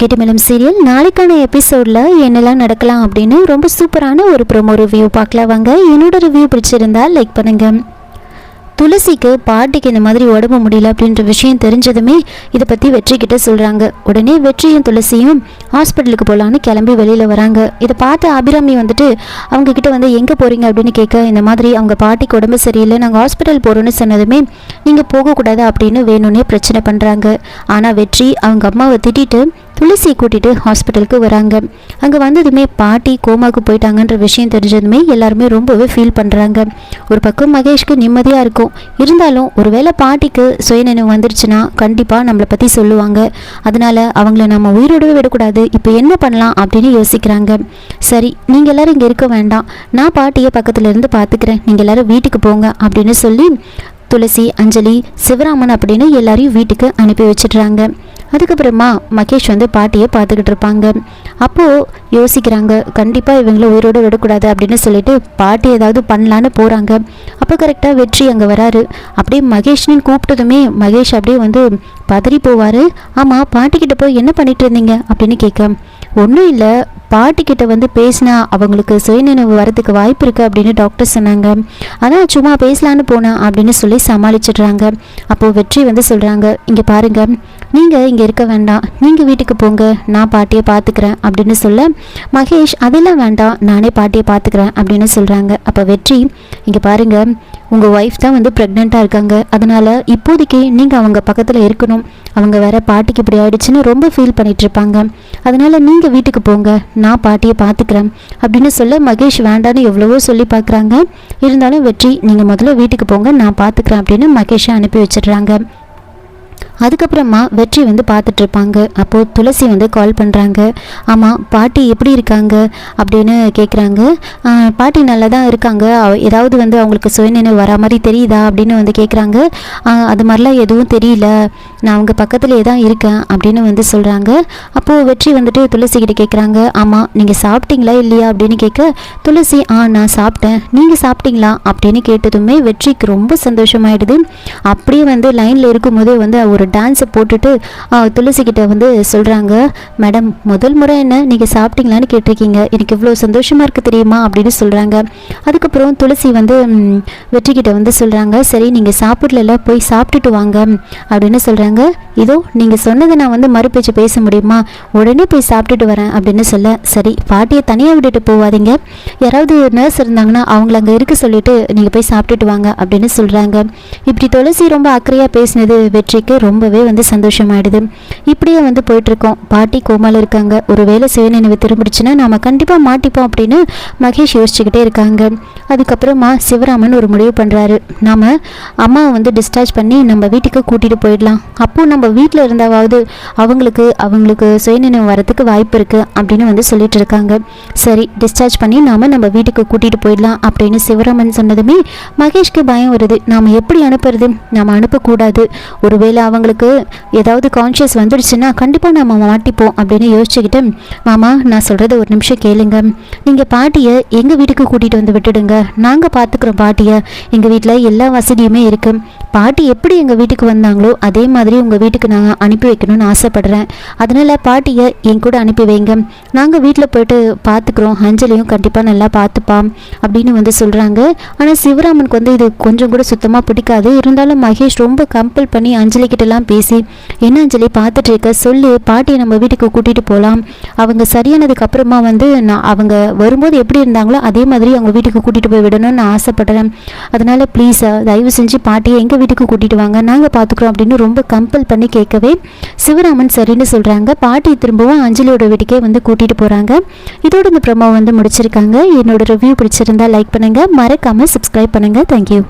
Gettimelam serial நாளைக்கான எபிசோடில் என்னெல்லாம் நடக்கலாம் அப்படின்னு ரொம்ப சூப்பரான ஒரு ப்ரோமோ ரிவ்யூ பார்க்கலாம் வாங்க. என்னோட ரிவ்யூ பிடிச்சிருந்தா லைக் பண்ணுங்க. துளசிக்கு பாட்டிக்கு இந்த மாதிரி உடம்பு முடியல அப்படின்ற விஷயம் தெரிஞ்சதுமே இதை பற்றி வெற்றி கிட்ட சொல்கிறாங்க உடனே வெற்றியும் துளசியும் ஹாஸ்பிட்டலுக்கு போகலான்னு கிளம்பி வெளியில் வராங்க. இதை பார்த்து அபிராமி வந்துட்டு அவங்க கிட்ட வந்து எங்கே போகிறீங்க அப்படின்னு கேட்க இந்த மாதிரி அவங்க பாட்டிக்கு உடம்பு சரியில்லை. நாங்கள் ஹாஸ்பிட்டல் போகிறோன்னு சொன்னதுமே நீங்கள் போகக்கூடாது அப்படின்னு வேணும்னே பிரச்சனை பண்ணுறாங்க ஆனால் வெற்றி அவங்க அம்மாவை திட்டிட்டு துளசியை கூட்டிட்டு ஹாஸ்பிட்டலுக்கு வராங்க. அங்கே வந்ததுமே பாட்டி கோமாக்கு போயிட்டாங்கன்ற விஷயம் தெரிஞ்சதுமே எல்லாருமே ரொம்பவே ஃபீல் பண்ணுறாங்க ஒரு பக்கம் மகேஷ்க்கு நிம்மதியாக இருக்கும். இருந்தாலும் ஒருவேளை பாட்டிக்கு சுயநினைவு வந்துருச்சுன்னா கண்டிப்பாக நம்மளை பற்றி சொல்லுவாங்க. அதனால அவங்கள நம்ம உயிரோடவே விடக்கூடாது. இப்போ என்ன பண்ணலாம் அப்படின்னு யோசிக்கிறாங்க. சரி நீங்கள் எல்லாரும் இங்கே இருக்க வேண்டாம். நான் பாட்டியை பக்கத்துல இருந்து பார்த்துக்கிறேன் நீங்கள் எல்லாரும் வீட்டுக்கு போங்க அப்படின்னு சொல்லி துளசி அஞ்சலி சிவராமன் அப்படின்னு எல்லாரையும் வீட்டுக்கு அனுப்பி வச்சிடுறாங்க. அதுக்கப்புறமா மகேஷ் வந்து பாட்டியை பார்த்துக்கிட்டு இருப்பாங்க. அப்போது யோசிக்கிறாங்க கண்டிப்பாக இவங்கள உயிரோடு விடக்கூடாது அப்படின்னு சொல்லிட்டு பாட்டி ஏதாவது பண்ணலான்னு போகிறாங்க அப்போ கரெக்டாக வெற்றி அங்கே வராரு. அப்படியே மகேஷ்னு கூப்பிட்டதுமே மகேஷ் அப்படியே வந்து பதறி போவார் ஆமாம் பாட்டிக்கிட்ட போய் என்ன பண்ணிட்டு இருந்தீங்க? அப்படின்னு கேட்க ஒன்றும் இல்லை. பாட்டிக்கிட்ட வந்து பேசினா அவங்களுக்கு சுயநினைவு வரதுக்கு வாய்ப்பு இருக்குது அப்படின்னு டாக்டர் சொன்னாங்க. அதான் சும்மா பேசலான்னு போனேன் அப்படின்னு சொல்லி சமாளிச்சிடுறாங்க. அப்போது வெற்றி வந்து சொல்கிறாங்க இங்கே பாருங்கள் நீங்கள் இங்கே இருக்க வேண்டாம். நீங்கள் வீட்டுக்கு போங்க. நான் பாட்டியை பார்த்துக்கிறேன் அப்படின்னு சொல்ல மகேஷ் அதெல்லாம் வேண்டாம். நானே பாட்டியை பார்த்துக்கிறேன் அப்படின்னு சொல்கிறாங்க அப்போ வெற்றி இங்கே பாருங்கள் உங்கள் ஒய்ஃப் தான் வந்து ப்ரெக்னெண்ட்டாக இருக்காங்க. அதனால் இப்போதைக்கு நீங்கள் அவங்க பக்கத்தில் இருக்கணும். அவங்க வேற பாட்டிக்கு இப்படி ஆயிடுச்சுன்னு ரொம்ப ஃபீல் பண்ணிட்டு இருப்பாங்க. நீங்கள் வீட்டுக்கு போங்க. நான் பாட்டியை பார்த்துக்கிறேன் அப்படின்னு சொல்ல மகேஷ் வேண்டான்னு எவ்வளவோ சொல்லி பார்க்குறாங்க இருந்தாலும் வெற்றி நீங்கள் முதல்ல வீட்டுக்கு போங்க. நான் பார்த்துக்கிறேன் அப்படின்னு மகேஷை அனுப்பி வச்சிடுறாங்க. அதுக்கப்புறமா வெற்றி வந்து பார்த்துட்டு இருப்பாங்க அப்போது துளசி வந்து கால் பண்ணுறாங்க ஆமாம் பாட்டி எப்படி இருக்காங்க? அப்படின்னு கேட்குறாங்க பாட்டி நல்லா தான் இருக்காங்க ஏதாவது வந்து அவங்களுக்கு சுயநினைவு வரா மாதிரி தெரியுதா? அப்படின்னு வந்து கேட்குறாங்க அது மாதிரிலாம் எதுவும் தெரியல. நான் அவங்க பக்கத்துலேயே தான் இருக்கேன் அப்படின்னு வந்து சொல்கிறாங்க அப்போது வெற்றி வந்துட்டு துளசி கிட்ட கேட்குறாங்க ஆமாம் நீங்கள் சாப்பிட்டீங்களா இல்லையா? அப்படின்னு கேட்க துளசி ஆ நான் சாப்பிட்டேன். நீங்கள் சாப்பிட்டீங்களா? அப்படின்னு கேட்டதுமே வெற்றிக்கு ரொம்ப சந்தோஷமாயிடுது. அப்படியே வந்து லைனில் இருக்கும்போதே வந்து ஒரு டான்ஸை போட்டுட்டு துளசிக்கிட்ட வந்து சொல்கிறாங்க மேடம் முதல் முறை என்ன? நீங்கள் சாப்பிட்டீங்களான்னு கேட்டிருக்கீங்க. எனக்கு இவ்வளோ சந்தோஷமாக இருக்குது தெரியுமா? அப்படின்னு சொல்கிறாங்க அதுக்கப்புறம் துளசி வந்து வெற்றிக்கிட்ட வந்து சொல்கிறாங்க சரி நீங்கள் சாப்பிடல போய் சாப்பிட்டுட்டு வாங்க அப்படின்னு சொல்கிறாங்க இதோ நீங்கள் சொன்னதை நான் வந்து மறுபேச்சு பேச முடியுமா? உடனே போய் சாப்பிட்டுட்டு வரேன் அப்படின்னு சொல்ல சரி பாட்டியை தனியாக விட்டுட்டு போவாதீங்க. யாராவது நர்ஸ் இருந்தாங்கன்னா அவங்கள அங்கே இருக்க சொல்லிட்டு நீங்கள் போய் சாப்பிட்டுட்டு வாங்க அப்படின்னு சொல்கிறாங்க இப்படி துளசி ரொம்ப அக்கறையாக பேசினது வெற்றிக்கு ரொம்ப ரொம்பவே வந்து சந்தோஷமாயிடுது. இப்படியே வந்து போயிட்டுருக்கோம். பாட்டி கோமால இருக்காங்க. ஒருவேளை சுயநினைவு திரும்பிடுச்சுன்னா நாம் கண்டிப்பாக மாட்டிப்போம் அப்படின்னு மகேஷ் யோசிச்சுக்கிட்டே இருக்காங்க. அதுக்கப்புறமா சிவராமன் ஒரு முடிவு பண்ணுறாரு நாம அம்மாவை வந்து டிஸ்சார்ஜ் பண்ணி நம்ம வீட்டுக்கு கூட்டிகிட்டு போயிடலாம். அப்போது நம்ம வீட்டில் இருந்தாவது அவங்களுக்கு அவங்களுக்கு சுயநினைவு வரத்துக்கு வாய்ப்பு இருக்குது அப்படின்னு வந்து சொல்லிட்டு இருக்காங்க. சரி டிஸ்சார்ஜ் பண்ணி நாம நம்ம வீட்டுக்கு கூட்டிகிட்டு போயிடலாம் அப்படின்னு சிவராமன் சொன்னதுமே மகேஷ்க்கு பயம் வருது. நாம் எப்படி அனுப்புறது? நாம் அனுப்பக்கூடாது. ஒருவேளை அவங்க அவங்களுக்கு ஏதாவது கான்ஷியஸ் வந்துடுச்சுன்னா கண்டிப்பாக நம்ம மாட்டிப்போம் அப்படின்னு யோசிச்சுக்கிட்டு மாமா நான் சொல்கிறத ஒரு நிமிஷம் கேளுங்க. நீங்கள் பாட்டியை எங்கள் வீட்டுக்கு கூட்டிகிட்டு வந்து விட்டுடுங்க. நாங்கள் பார்த்துக்குறோம் பாட்டியை. எங்கள் வீட்டில் எல்லா வசதியுமே இருக்குது பாட்டி எப்படி எங்கள் வீட்டுக்கு வந்தாங்களோ அதே மாதிரி உங்கள் வீட்டுக்கு நாங்கள் அனுப்பி வைக்கணும்னு ஆசைப்படுறேன். அதனால் பாட்டியை என் கூட அனுப்பி வைங்க. நாங்கள் வீட்டில் போயிட்டு பார்த்துக்குறோம் அஞ்சலியும் கண்டிப்பாக நல்லா பார்த்துப்பாம் அப்படின்னு வந்து சொல்கிறாங்க ஆனால் சிவராமனுக்கு வந்து இது கொஞ்சம் கூட சுத்தமாக பிடிக்காது. இருந்தாலும் மகேஷ் ரொம்ப கம்பல் பண்ணி அஞ்சலி எல்லாம் பேசி என்ன அஞ்சலி பார்த்துட்டு இருக்க சொல்லு பாட்டியை நம்ம வீட்டுக்கு கூட்டிகிட்டு போகலாம் அவங்க சரியானதுக்கு அப்புறமா வந்து நான் அவங்க வரும்போது எப்படி இருந்தாங்களோ அதே மாதிரி அவங்க வீட்டுக்கு கூட்டிகிட்டு போய் விடணும்னு நான் ஆசைப்படுறேன். அதனால் ப்ளீஸ் தயவு செஞ்சு பாட்டியை எங்கள் வீட்டுக்கு கூட்டிகிட்டு வாங்க. நாங்கள் பார்த்துக்குறோம் அப்படின்னு ரொம்ப கம்பல் பண்ணி கேட்கவே சிவராமன் சரின்னு சொல்கிறாங்க பாட்டி திரும்பவும் அஞ்சலியோட வீட்டுக்கே வந்து கூட்டிகிட்டு போகிறாங்க இதோட இந்த ப்ரமோ வந்து முடிச்சிருக்காங்க. என்னோட ரிவ்யூ பிடிச்சிருந்தா லைக் பண்ணுங்கள் மறக்காமல் சப்ஸ்கிரைப் பண்ணுங்கள் தேங்க்யூ